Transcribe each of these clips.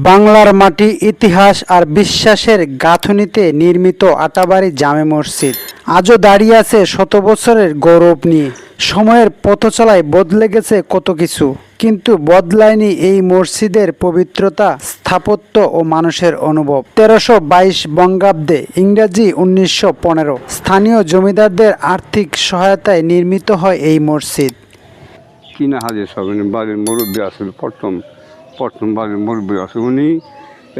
বাংলার মাটি ইতিহাস আর বিশ্বাসের গাঁথনিতে নির্মিত আটাবাড়ি জামে মসজিদ। আজও দাঁড়িয়ে আছে শত বছরের গৌরব নিয়ে। সময়ের পথচলায় বদলে গেছে কত কিছু। কিন্তু বদলায়নি এই মসজিদের পবিত্রতা, স্থাপত্য ও মানুষের অনুভব। তেরোশো বাইশ বঙ্গাব্দে ইংরাজি উনিশশো পনেরো। স্থানীয় জমিদারদের আর্থিক সহায়তায় নির্মিত হয় এই মসজিদ। কিনা হাজির সবেন বাড়ির মুরব্বী আসল প্রথম প্রথম বাড়ির মুরব্বী আছে উনি।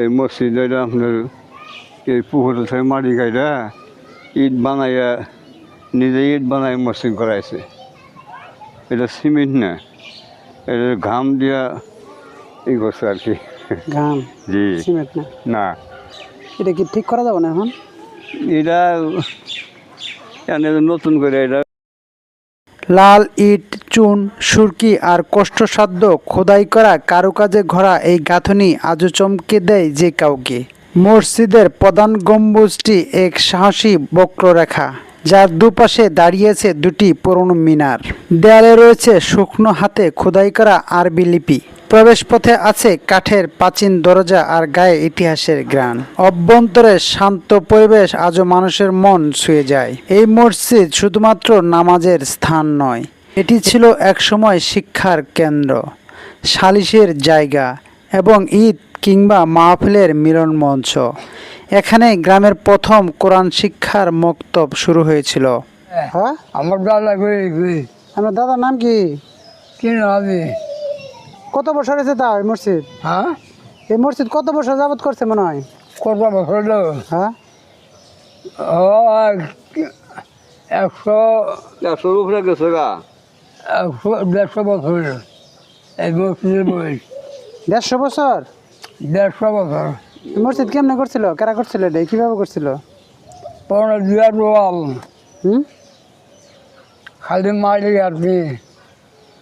এই মসজিদে আপনার এই পুকুর থেকে মাটি গাইরা ইট বানাইয়া নিজে ইট বানাই মসজিদ করাইছে। এটা সিমেন্ট না এটা ঘাম দিয়া ই করছে আর কি। গান জি। সিমেন্ট না? না। এটা কি ঠিক করা যাবে না এখন? এটা এনে নতুন করে এটা লাল ইট, চুন, সুরকি আর কষ্টসাধ্য খোদাই করা কারুকাজে ঘোরা এই গাঁথনি আজও চমকে দেয় যে কাউকে। মসজিদের প্রধান গম্বুজটি এক সাহসী বক্ররেখা, যার দুপাশে দাঁড়িয়েছে দুটি পুরনো মিনার। দেয়ালে রয়েছে শুকনো হাতে খোদাই করা আরবি লিপি। প্রবেশপথে আছে কাঠের প্রাচীন দরজা আর গায়ে ইতিহাসের গ্রান অভ্যন্তরে শান্ত পরিবেশ আজও মানুষের মন ছুঁয়ে যায়। এই মসজিদ শুধুমাত্র নামাজের স্থান নয় এটি ছিল একসময় শিক্ষার কেন্দ্র সালিশের জায়গা এবং ঈদ কিংবা মাহফিলের মিলন মঞ্চ। এখানে গ্রামের প্রথম কোরআন শিক্ষার মক্তব শুরু হয়েছিল। হ্যাঁ আমার দাদা আমার দাদার নাম কি? কি কত বছর হয়েছে তা এই মসজিদ? হ্যাঁ? এই মসজিদ কত বছর যাবত করছে মনে হয়? কত বছর হলো? হ্যাঁ? ও একশো একশোর উপরে গেছে গা। একশো দেড়শো বছর। এই মসজিদের বয়স। দেড়শো বছর? দেড়শো বছর। এই মসজিদ কেমনে করছিল? কারা করছিল এটা? কীভাবে করছিল? পনেরো দুয়ার ওয়াল হুম? খালি মাটি আর কি কোনো সিমেন্টের কোনো কারবার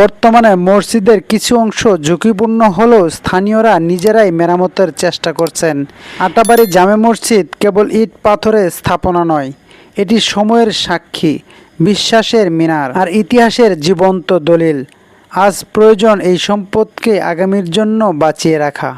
বর্তমানে মসজিদের কিছু অংশ ঝুঁকিপূর্ণ হলেও স্থানীয়রা নিজেরাই মেরামতের চেষ্টা করছেন। আটাবাড়ি জামে মসজিদ কেবল ইট পাথরের স্থাপনা নয়, এটি সময়ের সাক্ষী, বিশ্বাসের মিনার আর ইতিহাসের জীবন্ত দলিল। আজ প্রয়োজন এই সম্পদকে আগামীর জন্য বাঁচিয়ে রাখা।